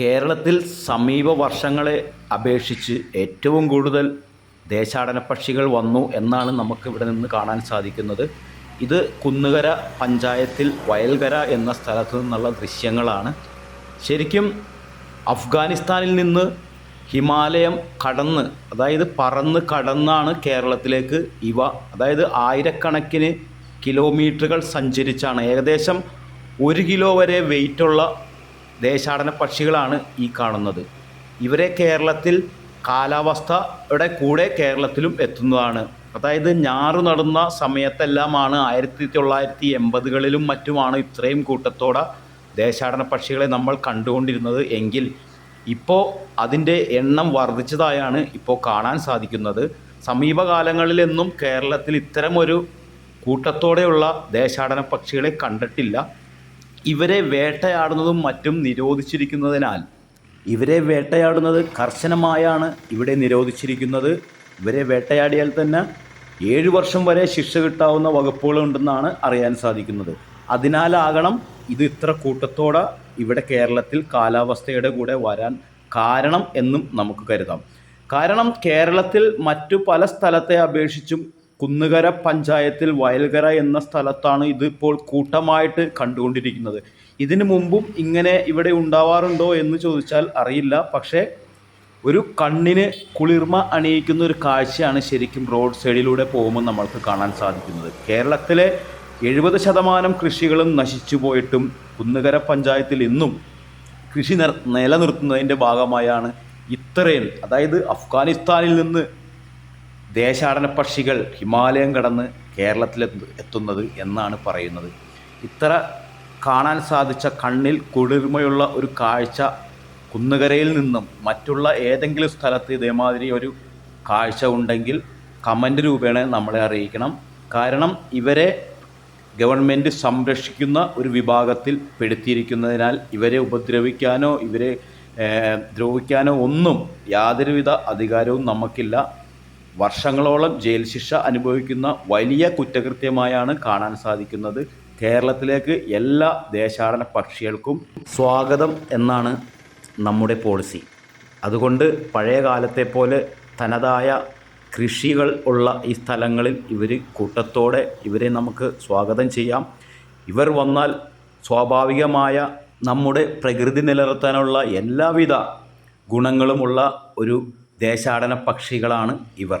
കേരളത്തിൽ സമീപ വർഷങ്ങളെ അപേക്ഷിച്ച് ഏറ്റവും കൂടുതൽ ദേശാടന പക്ഷികൾ വന്നു എന്നാണ് നമുക്ക് ഇവിടെ നിന്ന് കാണാൻ സാധിക്കുന്നത്. ഇത് കുന്നുകര പഞ്ചായത്തിൽ വയൽകര എന്ന സ്ഥലത്ത് നിന്നുള്ള ദൃശ്യങ്ങളാണ്. ശരിക്കും അഫ്ഗാനിസ്ഥാനിൽ നിന്ന് ഹിമാലയം കടന്ന് അതായത് പറന്ന് കടന്നാണ് കേരളത്തിലേക്ക് ഇവ അതായത് ആയിരക്കണക്കിന് കിലോമീറ്ററുകൾ സഞ്ചരിച്ചാണ്. ഏകദേശം ഒരു കിലോ വരെ വെയിറ്റുള്ള ദേശാടന പക്ഷികളാണ് ഈ കാണുന്നത്. ഇവരെ കേരളത്തിൽ കാലാവസ്ഥയുടെ കൂടെ കേരളത്തിലും എത്തുന്നതാണ്. അതായത് ഞാറു നടന്ന സമയത്തെല്ലാമാണ് ആയിരത്തി തൊള്ളായിരത്തി എൺപതുകളിലും മറ്റുമാണ് ഇത്രയും കൂട്ടത്തോടെ ദേശാടന പക്ഷികളെ നമ്മൾ കണ്ടുകൊണ്ടിരുന്നത് എങ്കിൽ ഇപ്പോൾ അതിന്റെ എണ്ണം വർദ്ധിച്ചതായാണ് ഇപ്പോൾ കാണാൻ സാധിക്കുന്നത്. സമീപകാലങ്ങളിലെന്നും കേരളത്തിൽ ഇത്തരമൊരു കൂട്ടത്തോടെയുള്ള ദേശാടന പക്ഷികളെ കണ്ടിട്ടില്ല. ഇവരെ വേട്ടയാടുന്നതും മറ്റും നിരോധിച്ചിരിക്കുന്നതിനാൽ ഇവരെ വേട്ടയാടുന്നത് കർശനമായാണ് ഇവിടെ നിരോധിച്ചിരിക്കുന്നത്. ഇവരെ വേട്ടയാടിയാൽ തന്നെ ഏഴു വർഷം വരെ ശിക്ഷ കിട്ടാവുന്ന വകുപ്പുകളുണ്ടെന്നാണ് അറിയാൻ സാധിക്കുന്നത്. അതിനാലാകണം ഇത് ഇത്ര കൂട്ടത്തോടെ ഇവിടെ കേരളത്തിൽ കാലാവസ്ഥയുടെ കൂടെ വരാൻ കാരണം എന്നും നമുക്ക് കരുതാം. കാരണം കേരളത്തിൽ മറ്റു പല സ്ഥലത്തെ അപേക്ഷിച്ചും കുന്നുകര പഞ്ചായത്തിൽ വയൽകര എന്ന സ്ഥലത്താണ് ഇതിപ്പോൾ കൂട്ടമായിട്ട് കണ്ടുകൊണ്ടിരിക്കുന്നത്. ഇതിനു മുമ്പും ഇങ്ങനെ ഇവിടെ ഉണ്ടാവാറുണ്ടോ എന്ന് ചോദിച്ചാൽ അറിയില്ല. പക്ഷേ ഒരു കണ്ണിന് കുളിർമ അണിയിക്കുന്ന ഒരു കാഴ്ചയാണ് ശരിക്കും റോഡ് സൈഡിലൂടെ പോകുമ്പോൾ നമ്മൾക്ക് കാണാൻ സാധിക്കുന്നത്. കേരളത്തിലെ എഴുപത് ശതമാനം കൃഷികളും നശിച്ചു പോയിട്ടും കുന്നുകര പഞ്ചായത്തിൽ ഇന്നും കൃഷി നിർ നിലനിർത്തുന്നതിന്റെ ഭാഗമായാണ് ഇത്രയും. അതായത് അഫ്ഗാനിസ്ഥാനിൽ നിന്ന് ദേശാടന പക്ഷികൾ ഹിമാലയം കടന്ന് കേരളത്തിൽ എത്തുന്നത് എന്നാണ് പറയുന്നത്. ഇത്ര കാണാൻ സാധിച്ച കണ്ണിൽ കുളിർമയുള്ള ഒരു കാഴ്ച കുന്നുകരയിൽ നിന്നും മറ്റുള്ള ഏതെങ്കിലും സ്ഥലത്ത് ഇതേമാതിരി ഒരു കാഴ്ച ഉണ്ടെങ്കിൽ കമന്റ് രൂപേണ നമ്മളെ അറിയിക്കണം. കാരണം ഇവരെ ഗവൺമെന്റ് സംരക്ഷിക്കുന്ന ഒരു വിഭാഗത്തിൽ പെടുത്തിയിരിക്കുന്നതിനാൽ ഇവരെ ഉപദ്രവിക്കാനോ ഇവരെ ദ്രോഹിക്കാനോ ഒന്നും യാതൊരുവിധ അധികാരവും നമുക്കില്ല. വർഷങ്ങളോളം ജയിൽ ശിക്ഷ അനുഭവിക്കുന്ന വലിയ കുറ്റകൃത്യമായാണ് കാണാൻ സാധിക്കുന്നത്. കേരളത്തിലേക്ക് എല്ലാ ദേശാടന പക്ഷികൾക്കും സ്വാഗതം എന്നാണ് നമ്മുടെ പോളിസി. അതുകൊണ്ട് പഴയ കാലത്തെ പോലെ തനതായ കൃഷികൾ ഉള്ള ഈ സ്ഥലങ്ങളിൽ ഇവർ കൂട്ടത്തോടെ ഇവരെ നമുക്ക് സ്വാഗതം ചെയ്യാം. ഇവർ വന്നാൽ സ്വാഭാവികമായ നമ്മുടെ പ്രകൃതി നിലനിർത്താനുള്ള എല്ലാവിധ ഗുണങ്ങളുമുള്ള ഒരു ദേശാടന പക്ഷികളാണ് ഇവർ.